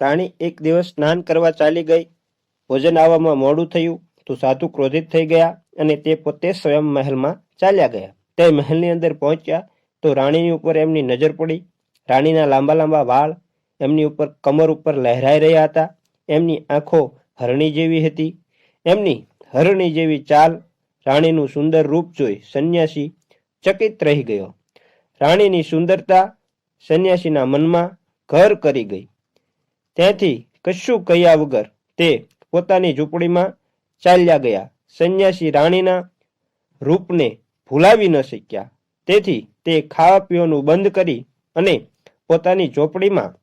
રાણી એક દિવસ સ્નાન કરવા ચાલી ગઈ. ભોજન આવવામાં મોડું થયું તો સાધુ ક્રોધિત થઈ ગયા અને તે પોતે સ્વયં મહેલમાં ચાલ્યા ગયા. તે મહેલની અંદર પહોંચ્યા તો રાણીની ઉપર એમની નજર પડી. રાણીના લાંબા લાંબા વાળ એમની ઉપર કમર ઉપર લહેરાઈ રહ્યા હતા. એમની આંખો હરણી જેવી હતી. એમની હરણી જેવી ચાલ રાણીનું સુંદર રૂપ જોઈ સંન્યાસી ચકિત રહી ગયો. રાણીની સુંદરતા સંન્યાસીના મનમાં ઘર કરી ગઈ. ત્યાંથી કશું કહ્યા વગર તે પોતાની ઝૂંપડીમાં ચાલ્યા ગયા. સંન્યાસી રાણીના રૂપને ભૂલાવી ન શક્યા. તેથી તે ખાવા પીવાનું બંધ કરી અને પોતાની ઝોપડીમાં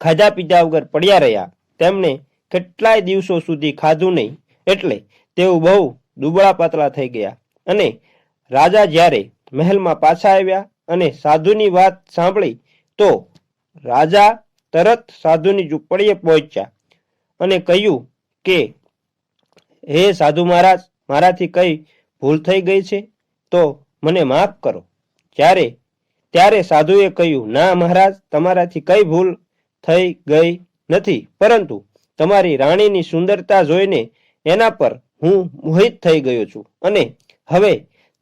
ખાધા પીધા વગર પડ્યા રહ્યા. તેમણે કેટલાય દિવસો સુધી ખાધું નહીં, એટલે તેઓ બહુ દુબળા પાતળા થઈ ગયા અને રાજા જ્યારે મહેલમાં પાછા આવ્યા અને સાધુની વાત સાંભળી તો રાજા તરત સાધુની ઝૂંપડીએ પહોંચ્યા અને કહ્યું કે, હે સાધુ મહારાજ, મારાથી કઈ ભૂલ થઈ ગઈ છે? તો મને માફ કરો. જ્યારે ત્યારે સાધુએ કહ્યું, ના મહારાજ, તમારાથી કઈ ભૂલ થઈ ગઈ નથી, પરંતુ તમારી રાણીની સુંદરતા જોઈને એના પર હું મોહિત થઈ ગયો છું અને હવે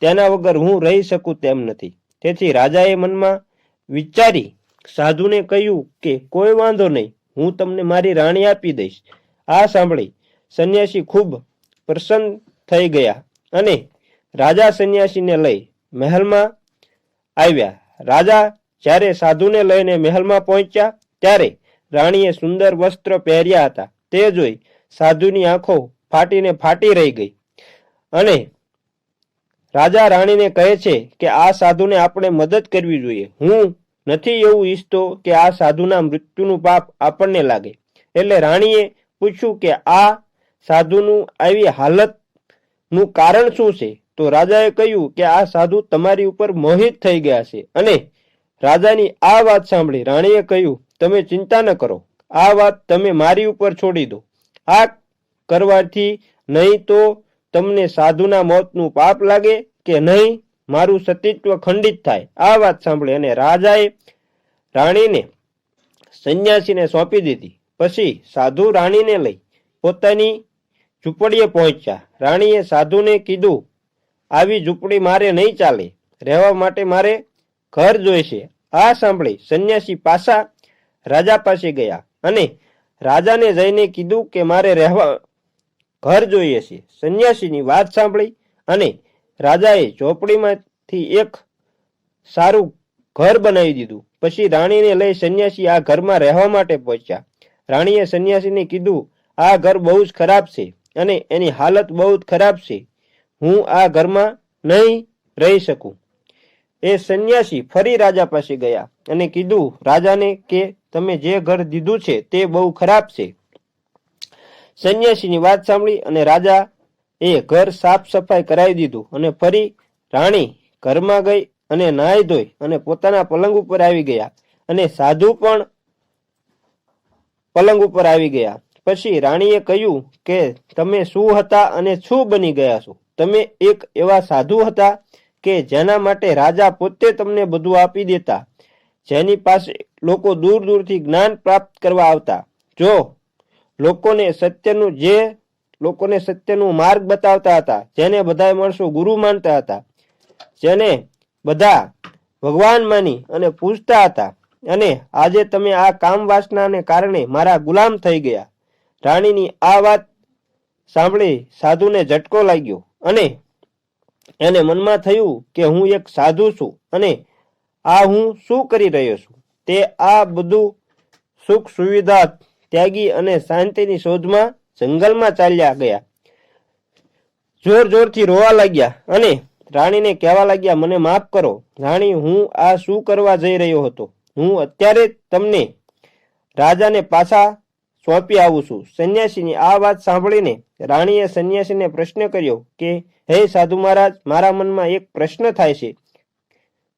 તેના વગર હું રહી શકું તેમ નથી. તેથી રાજાએ મનમાં વિચારી સાધુને કહ્યું કે, કોઈ વાંધો નહીં, હું તમને મારી રાણી આપી દઈશ. આ સાંભળી સંન્યાસી ખૂબ પ્રસન્ન થઈ ગયા અને રાજા સંન્યાસીને લઈ મહેલમાં આવ્યા. રાજા જ્યારે સાધુને લઈને મહેલમાં પહોંચ્યા, ત્યારે રાણીએ સુંદર વસ્ત્ર પહેર્યા હતા. તે જોઈ સાધુની આંખો ફાટીને ફાટી રહી ગઈ અને રાજા રાણીને કહે છે કે, આ સાધુને આપણે મદદ કરવી જોઈએ. હું નથી એવું ઈચ્છતો કે આ સાધુના મૃત્યુનું પાપ આપણને લાગે. એટલે રાણીએ પૂછ્યું કે આ સાધુનું આવી હાલતનું કારણ શું છે? તો રાજાએ કહ્યું કે આ સાધુ તમારી ઉપર મોહિત થઈ ગયા છે. અને રાજાની આ વાત સાંભળી રાણીએ કહ્યું, તમે ચિંતા ન કરો. આ વાત તમે મારી ઉપર છોડી દો. આ કરવાથી નહીં તો તમને સાધુના મોતનું પાપ લાગે કે નહીં? મારું સતીત્વ ખંડિત થાય. આ વાત સાંભળી અને રાજાએ રાણીને સંન્યાસીને સોંપી દીધી. પછી સાધુ રાણીને લઈ પોતાની ઝૂંપડીએ પહોંચ્યા. રાણીએ સાધુને કીધું, આવી ઝૂંપડી મારે નહીં ચાલે. રહેવા માટે મારે ઘર જોઈશે. આ સાંભળી સંન્યાસી પાછા રાજા પાસે ગયા અને રાજાને જઈને કીધું કે મારે રહેવા ઘર જોઈએ છે. સંન્યાસીની વાત સાંભળી અને રાજાએ ઝોપડીમાંથી એક સારું ઘર બનાવી દીધું. પછી રાણીને લઈ સંન્યાસી આ ઘરમાં રહેવા માટે પહોંચ્યા. રાણીએ સંન્યાસીને કીધું, આ ઘર બહુ જ ખરાબ છે અને એની હાલત બહુ જ ખરાબ છે. હું આ ઘરમાં નહીં રહી શકું. એ સંન્યાસી ફરી રાજા પાસે ગયા અને કીધું, રાજાને કે તમે જે ઘર દીધું છે તે બહુ ખરાબ છે. સંન્યાસીની વાત સાંભળી અને રાજા એ ઘર સાફ સફાઈ કરાવી દીધું અને ફરી રાણી ઘરમાં ગઈ અને નાહી ધોઈ અને પોતાના પલંગ ઉપર આવી ગયા અને સાધુ પણ પલંગ ઉપર આવી ગયા. પછી રાણીએ કહ્યું કે, તમે શું હતા અને શું બની ગયા છો? તમે એક એવા સાધુ હતા કે જેના માટે રાજા પોતે તમને બધું આપી દેતા, જેની પાસે લોકો દૂર દૂરથી જ્ઞાન પ્રાપ્ત કરવા આવતા. જો લોકોને સત્યનું જે લોકોને સત્યનો માર્ગ બતાવતા હતા, જેને બધા માણસો ગુરુ માનતા હતા, જેને બધા ભગવાન માની અને પૂજતા હતા. અને આજે તમે આ કામ વાસનાને કારણે મારા ગુલામ થઈ ગયા. રાણીની આ વાત સાંભળી સાધુને ઝટકો લાગ્યો અને એને મનમાં થયું કે હું એક સાધુ છું અને આ હું શું કરી રહ્યો છું? તે આ બધું સુખ સુવિધા ત્યાગી અને શાંતિની શોધમાં જંગલમાં ચાલ્યા ગયા. જોર જોરથી રોવા લાગ્યા અને રાણીને કહેવા લાગ્યા, મને માફ કરો, રાણી, હું આ શું કરવા જઈ રહ્યો હતો? હું અત્યારે તમને રાજાને પાછા સોંપી આવું છું. સંન્યાસીની આ વાત સાંભળીને રાણીએ સંન્યાસીને પ્રશ્ન કર્યો કે, હે સાધુ મહારાજ, મારા મનમાં એક પ્રશ્ન થાય છે.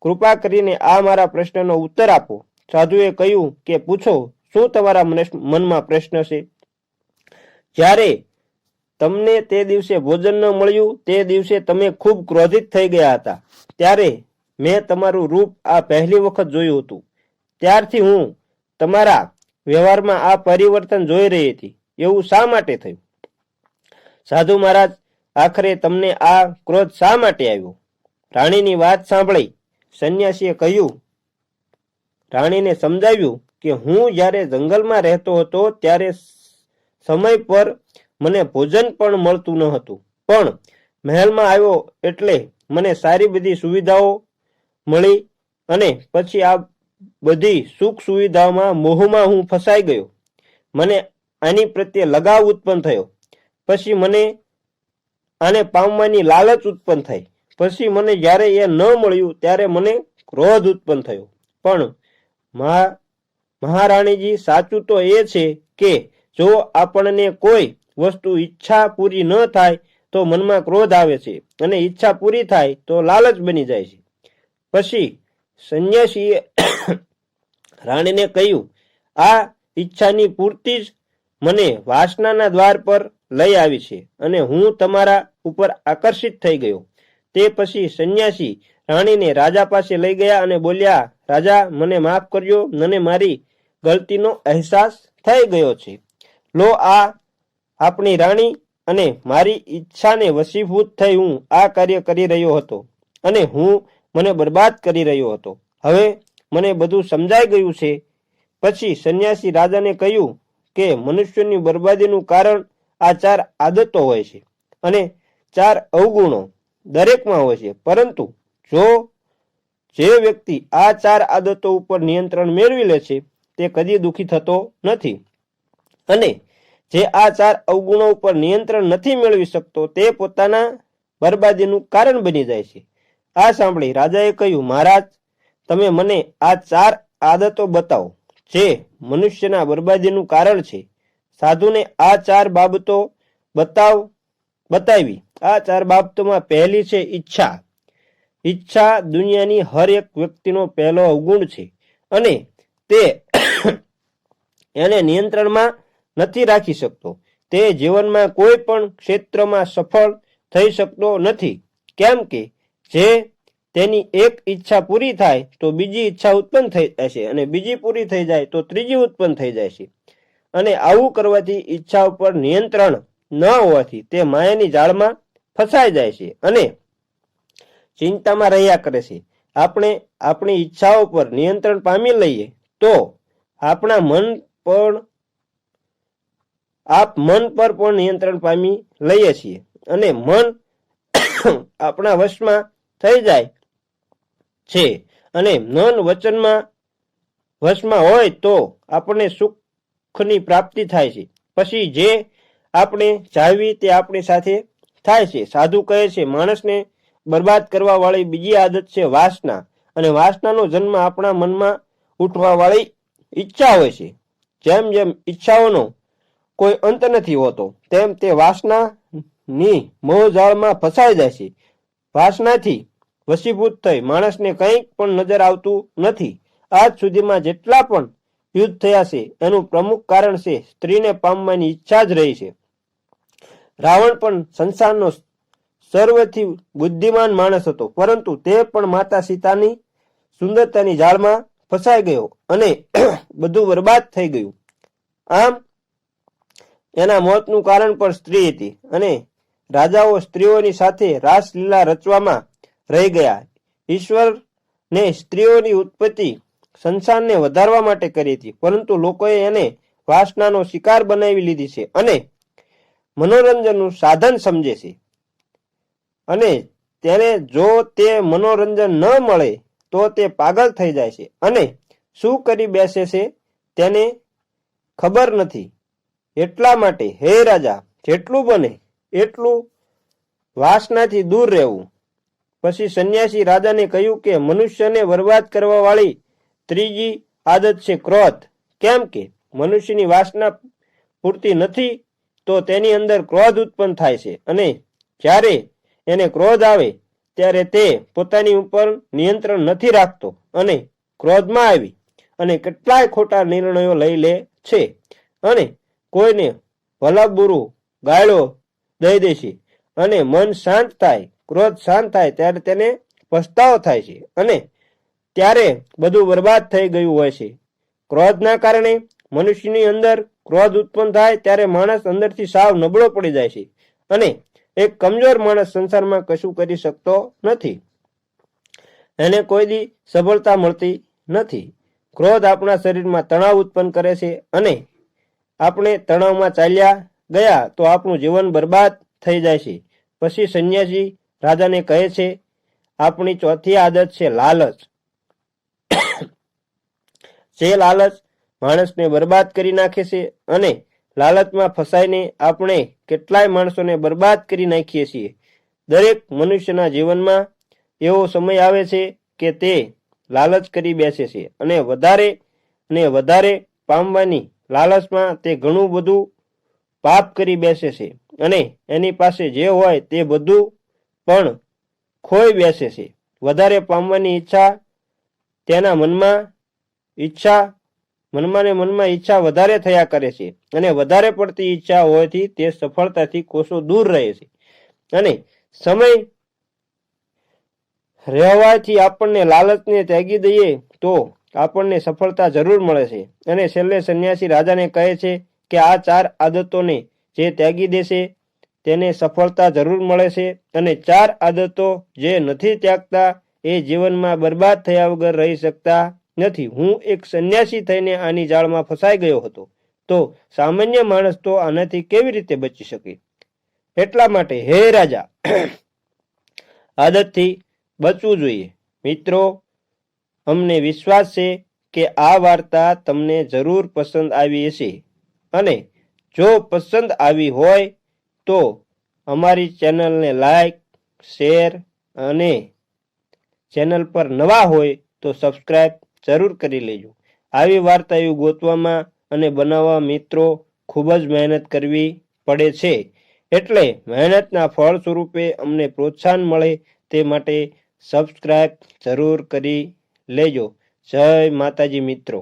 કૃપા કરીને આ મારા પ્રશ્નનો ઉત્તર આપો. સાધુએ કહ્યું કે, પૂછો, શું તમારા મનમાં પ્રશ્ન છે? જ્યારે તમને તે દિવસે ભોજન ન મળ્યું, તે દિવસે તમે ખૂબ ક્રોધિત થઈ ગયા હતા. ત્યારે મેં તમારું રૂપ આ પહેલી વખત જોયું હતું. ત્યારથી હું તમારા વ્યવહારમાં આ પરિવર્તન જોઈ રહી હતી. એવું શા માટે થયું? સાધુ મહારાજ, આખરે તમને આ ક્રોધ શા માટે આવ્યો? રાણીની વાત સાંભળી સંન્યાસીએ કહ્યું, રાણીને સમજાવ્યું કે હું જ્યારે જંગલમાં રહેતો હતો, ત્યારે સમય પર મને ભોજન પણ મળતું ન હતું. પણ મહેલમાં આવ્યો એટલે મને સારી બધી સુવિધાઓ મળી અને પછી આ બધી સુખ સુવિધાઓમાં મોહમાં હું ફસાઈ ગયો. મને આની પ્રત્યે લગાવ ઉત્પન્ન થયો. પછી મને આને પામવાની લાલચ ઉત્પન્ન થઈ. પછી મને જ્યારે એ ન મળ્યું ત્યારે મને ક્રોધ ઉત્પન્ન થયો. પણ મહારાણીજી સાચું તો એ છે કે જો આપણને કોઈ વસ્તુ ઈચ્છા પૂરી ન થાય, તો મનમાં ક્રોધ આવે છે. અને ઈચ્છા પૂરી થાય, તો લાલચ બની જાય છે. પછી સંન્યાસીએ રાણીને કહ્યું, આ ઈચ્છાની પૂર્તિ જ મને વાસનાના દ્વાર પર લઈ આવી છે અને હું તમારા ઉપર આકર્ષિત થઈ ગયો. તે પછી સંન્યાસી રાણીને રાજા પાસે લઈ ગયા અને બોલ્યા, રાજા, મને માફ કરજો. મને મારી ગલતીનો અહેસાસ થઈ ગયો છે. લો, આ આપણી રાણી અને મારી ઈચ્છાને વશીભૂત થઈ હું આ કાર્ય કરી રહ્યો હતો અને હું મને બરબાદ કરી રહ્યો હતો. હવે મને બધું સમજાઈ ગયું છે. પછી સંન્યાસી રાજાને કહ્યું કે મનુષ્યની બરબાદીનું કારણ આ ચાર આદતો હોય છે અને ચાર અવગુણો દરેકમાં હોય છે. પરંતુ જો જે વ્યક્તિ આ ચાર આદતો ઉપર નિયંત્રણ મેળવી લે છે, તે કદી દુઃખી થતો નથી. અને જે આ ચાર અવગુણો ઉપર નિયંત્રણ નથી મેળવી શકતો, તે પોતાના બરબાદીનું કારણ બની જાય છે. આ સાંભળી રાજાએ કહ્યું, મહારાજ, તમે મને આ ચાર આદતો બતાવો, જે મનુષ્યના બરબાદીનું કારણ છે. સાધુને આ ચાર બાબતો બતાવ, બતાવી. આ ચાર બાબતોમાં પહેલી છે ઈચ્છા. ઈચ્છા દુનિયાની હર એક વ્યક્તિનો પહેલો અવગુણ છે અને તે એને નિયંત્રણમાં નથી રાખી શકતો. તે જીવનમાં કોઈ પણ ક્ષેત્રમાં સફળ થઈ શકતો નથી. કેમ કે જે તેની એક ઈચ્છા પૂરી થાય તો બીજી ઈચ્છા ઉત્પન્ન થઈ છે અને બીજી પૂરી થઈ જાય તો ત્રીજી ઉત્પન્ન થઈ જાય છે અને આવું કરવાથી ઈચ્છા ઉપર નિયંત્રણ ન હોવાથી તે માયાની જાળમાં ફસાઈ જાય છે અને ચિંતામાં રહ્યા કરે છે. આપણે આપણી ઈચ્છાઓ પર નિયંત્રણ પામી લઈએ તો આપણા મન પણ આપ મન પર પણ નિયંત્રણ પામી લઈએ છીએ અને મન આપણા વશમાં થઈ જાય છે અને મન વચનમાં વશમાં હોય તો આપણને સુખની પ્રાપ્તિ થાય છે. પછી જે આપણે ચાહવી તે આપણી સાથે થાય છે. સાધુ કહે છે, માણસને બરબાદ કરવા વાળી બીજી આદત છે વાસના. અને વાસનાનો જન્મ આપણા મનમાં ઉઠવા વાળી ઈચ્છા હોય છે. જેમ જેમ ઈચ્છાઓનો કોઈ અંત નથી હોતો. તેમ તે વાસનાની મોહજાળમાં ફસાઈ જાય છે. વાસનાથી વશીભૂત થઈ માણસને કંઈક પણ નજર આવતું નથી. આજ સુધીમાં જેટલા પણ યુદ્ધ થયા છે, એનું પ્રમુખ કારણ છે સ્ત્રીને પામવાની ઈચ્છા જ રહી છે. રાવણ પણ સંસારનો સર્વથી બુદ્ધિમાન માણસ હતો, પરંતુ તે પણ માતા સીતાની સુંદરતાની જાળમાં ફસાઈ ગયો અને બધું બરબાદ થઈ ગયું. આમ એના મોતનું કારણ પણ સ્ત્રી હતી અને રાજાઓ સ્ત્રીઓની સાથે રાસલીલા રચવામાં રહી ગયા. ઈશ્વરને સ્ત્રીઓની ઉત્પત્તિ સંસારને વધારવા માટે કરી હતી, પરંતુ લોકોએ એને વાસનાનો શિકાર બનાવી લીધી છે અને મનોરંજનનું સાધન સમજે છે. અને તેને જો તે મનોરંજન ન મળે, તો તે પાગલ થઈ જાય છે અને શું કરી બેસે છે તેને ખબર નથી. એટલા માટે હે રાજા, જેટલું બને એટલું વાસનાથી દૂર રહેવું. પછી સંન્યાસી રાજાને કહ્યું કે, મનુષ્યને બરબાદ કરવા વાળી ત્રીજી આદત છે ક્રોધ. કેમ કે મનુષ્યની વાસના પૂરતી નથી, તો તેની અંદર ક્રોધ ઉત્પન્ન થાય છે અને જ્યારે એને ક્રોધ આવે, ત્યારે તે પોતાની ઉપર નિયંત્રણ નથી રાખતો અને ક્રોધમાં આવી અને કેટલાય ખોટા નિર્ણયો લઈ લે છે. અને કોઈને ભલા બુરું ગાળો દઈ દે છે અને મન શાંત થાય, ક્રોધ શાંત થાય ત્યારે તેને પસ્તાવો થાય છે અને ત્યારે બધું બરબાદ થઈ ગયું હોય છે. ક્રોધના કારણે મનુષ્યની અંદર ક્રોધ ઉત્પન્ન થાય ત્યારે માણસ અંદરથી સાવ નબળો પડી જાય છે અને એક કમજોર માણસ સંસારમાં કશું કરી શકતો નથી. એને કોઈ દી સફળતા મળતી નથી. ક્રોધ આપણા શરીરમાં તણાવ ઉત્પન્ન કરે છે અને આપણે તણાવમાં ચાલ્યા ગયા તો આપણું જીવન બરબાદ થઈ જાય છે. પછી સંન્યાસી રાજાને કહે છે, આપણી ચોથી આદત છે લાલચ. જે લાલચ માણસને બરબાદ કરી નાખે છે અને લાલચમાં ફસાઈને આપણે કેટલાય માણસોને બરબાદ કરી નાખીએ છીએ. દરેક મનુષ્યના જીવનમાં એવો સમય આવે છે કે તે લાલચ કરી બેસે છે અને વધારે ને વધારે પામવાની લાલચમાં તે ઘણું બધું પાપ કરી બેસે છે. અને એની પાસે જે હોય તે બધું પણ ખોઈ બેસે છે. વધારે પામવાની ઈચ્છા તેના મનમાં ઈચ્છા મનમાં ને મનમાં ઈચ્છા વધારે થયા કરે છે. અને વધારે પડતી ઈચ્છા હોવાથી તે સફળતાથી કોષો દૂર રહે છે. અને સમય રહેવાથી આપણને લાલચને ત્યાગી દઈએ તો આપણને સફળતા જરૂર મળે છે. અને છેલ્લે સંન્યાસી રાજાને કહે છે કે આ ચાર આદતોને જે ત્યાગી દેશે, તેને સફળતા જરૂર મળે છે. અને ચાર આદતો જે નથી ત્યાગતા, એ જીવનમાં બરબાદ થયા વગર રહી શકતા નથી. હું એક સંન્યાસી થઈને આની જાળમાં ફસાઈ ગયો હતો. તો સામાન્ય માણસ તો આનાથી કેવી રીતે બચી શકે? એટલા માટે હે રાજા, આદતથી બચવું જોઈએ. મિત્રો અમને વિશ્વાસ છે કે આ વાર્તા તમને જરૂર પસંદ આવી હશે. અને જો પસંદ આવી હોય તો અમારી ચેનલને લાઈક, શેર અને ચેનલ પર નવા હોય તો સબસ્ક્રાઈબ જરૂર કરી લેજો. આવી વાર્તાઓ ગોતવામાં અને બનાવવા મિત્રો ખૂબ જ મહેનત કરવી પડે છે. એટલે મહેનતના ફળ સ્વરૂપે અમને પ્રોત્સાહન મળે તે માટે સબસ્ક્રાઈબ જરૂર કરી લેજો જય માતાજી મિત્રો